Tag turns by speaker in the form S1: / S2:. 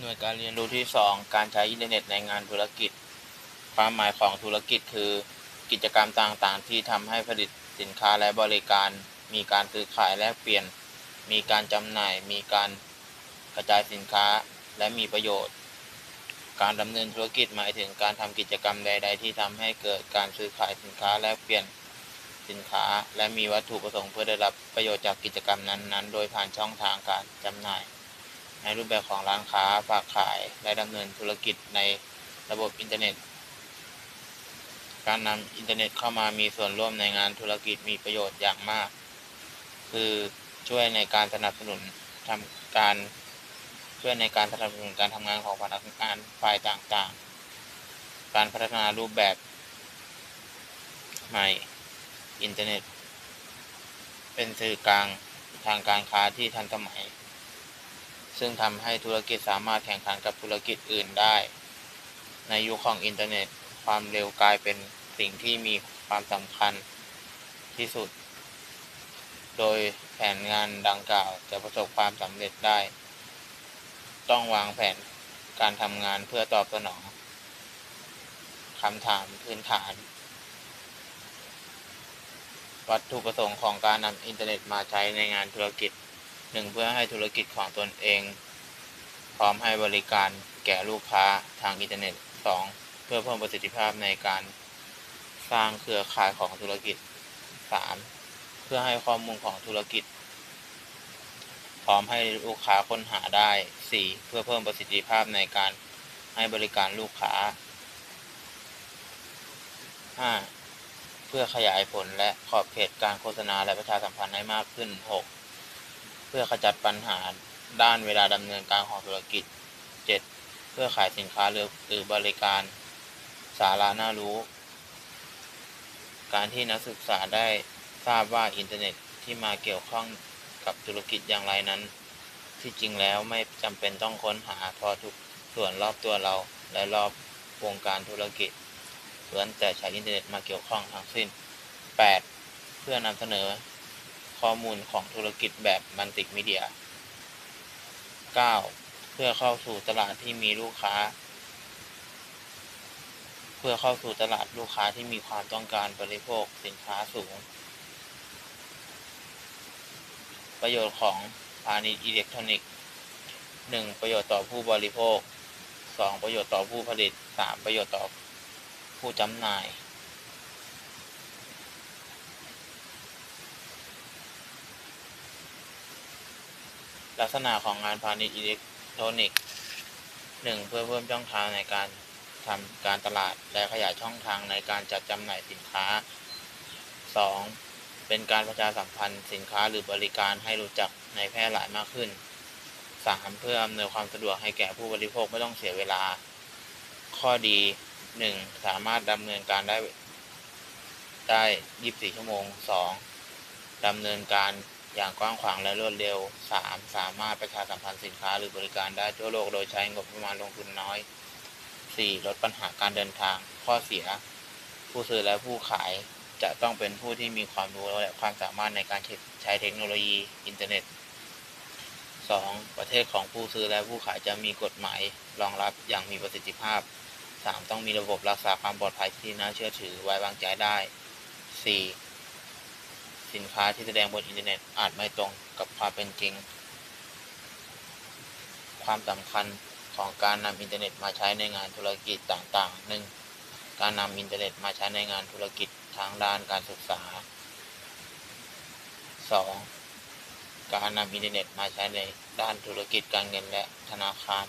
S1: หน่วยการเรียนรู้ที่ 2 การใช้อินเทอร์เน็ตในงานธุรกิจ ความหมายของธุรกิจคือ กิจกรรมต่างๆ ที่ทำให้ผลิตสินค้าและบริการ มีการซื้อขายแลกเปลี่ยน มีการจำหน่าย มีการกระจายสินค้าและมีประโยชน์ การดำเนินธุรกิจหมายถึงการทำกิจกรรมใด ๆ ที่ทำให้เกิดการซื้อขายสินค้าแลกเปลี่ยนสินค้า และมีวัตถุประสงค์เพื่อได้รับประโยชน์จากกิจกรรมนั้นๆ โดยผ่านช่องทางการจำหน่าย ในรูปแบบของร้านค้าฝากขายและดำเนินธุรกิจในระบบอินเทอร์เน็ต การนำอินเทอร์เน็ตเข้ามามีส่วนร่วมในงานธุรกิจมีประโยชน์อย่างมาก คือช่วยในการสนับสนุนทำการช่วยในการสนับสนุนการทำงานของพนักงานฝ่ายต่างๆ การพัฒนารูปแบบใหม่อินเทอร์เน็ต เป็นสื่อกลางทางการค้าที่ทันสมัย ซึ่งทำให้ธุรกิจสามารถแข่งขันกับธุรกิจอื่นได้ ในยุคของอินเทอร์เน็ต ความเร็วกลายเป็นสิ่งที่มีความสำคัญที่สุด โดยแผนงานดังกล่าวจะประสบความสำเร็จได้ ต้องวางแผนการทำงานเพื่อตอบสนองคำถามพื้นฐาน วัตถุประสงค์ของการนำอินเทอร์เน็ตมาใช้ในงานธุรกิจ หนึ่งเพื่อให้ธุรกิจของตนเอง พร้อมให้บริการแก่ลูกค้าทางอินเทอร์เน็ตสองเพื่อเพิ่มประสิทธิภาพในการสร้างเครือข่ายของธุรกิจสามเพื่อให้ข้อมูลของธุรกิจ พร้อมให้ลูกค้าค้นหาได้สี่เพื่อเพิ่มประสิทธิภาพในการให้บริการลูกค้าห้าเพื่อขยายผลและขอบเขตการโฆษณาและประชาสัมพันธ์ให้มากขึ้นหก เพื่อขจัดปัญหาด้านเวลาดำเนินการของธุรกิจ 7. เพื่อขายสินค้าหรือหรือบริการ สาระน่ารู้ การที่นักศึกษาได้ทราบว่าอินเทอร์เน็ตที่มาเกี่ยวข้องกับธุรกิจอย่างไรนั้น ที่จริงแล้วไม่จำเป็นต้องค้นหาพอทุกส่วนรอบตัวเราและรอบวงการธุรกิจล้วนแต่ใช้อินเทอร์เน็ตมาเกี่ยวข้องทั้งสิ้น 8. เพื่อนำเสนอ ข้อมูลของธุรกิจแบบมัลติมีเดีย 9. เพื่อเข้าสู่ตลาดที่มีลูกค้า เพื่อเข้าสู่ตลาดลูกค้าที่มีความต้องการบริโภคสินค้าสูง ประโยชน์ของพาณิชย์อิเล็กทรอนิกส์ 1. ประโยชน์ต่อผู้บริโภค 2. ประโยชน์ต่อผู้ผลิต 3. ประโยชน์ต่อผู้จำหน่าย ลักษณะของงานพาณิชย์อิเล็กทรอนิกส์หนึ่งเพื่อเพิ่มช่องทางในการทำการตลาดและขยายช่องทางในการจัดจำหน่ายสินค้า 2. เป็นการประชาสัมพันธ์สินค้าหรือบริการให้รู้จักในแพร่หลายมากขึ้น 3. เพื่ออำนวยความสะดวกให้แก่ผู้บริโภคไม่ต้องเสียเวลา ข้อดี 1. สามารถดำเนินการได้ได้ 24 ชั่วโมง 2. ดำเนินการ อย่างกว้างขวางและรวดเร็ว 3. สามารถประชาสัมพันธ์สินค้าหรือบริการได้ทั่วโลกโดยใช้งบประมาณลงทุนน้อย 4. ลดปัญหาการเดินทาง ข้อเสีย ผู้ซื้อและผู้ขายจะต้องเป็นผู้ที่มีความรู้และความสามารถในการใช้เทคโนโลยีอินเทอร์เน็ต 2. ประเทศของผู้ซื้อและผู้ขายจะมีกฎหมายรองรับอย่างมีประสิทธิภาพ 3. ต้องมีระบบรักษาความปลอดภัยที่น่าเชื่อถือไว้วางใจได้ 4. สินค้าที่แสดงบนอินเทอร์เน็ตอาจไม่ตรงกับความเป็นจริง ความสำคัญของการนำอินเทอร์เน็ตมาใช้ในงานธุรกิจต่างๆ 1. การนำอินเทอร์เน็ตมาใช้ในงานธุรกิจทางด้านการศึกษา 2. การนำอินเทอร์เน็ตมาใช้ในด้านธุรกิจการเงินและธนาคาร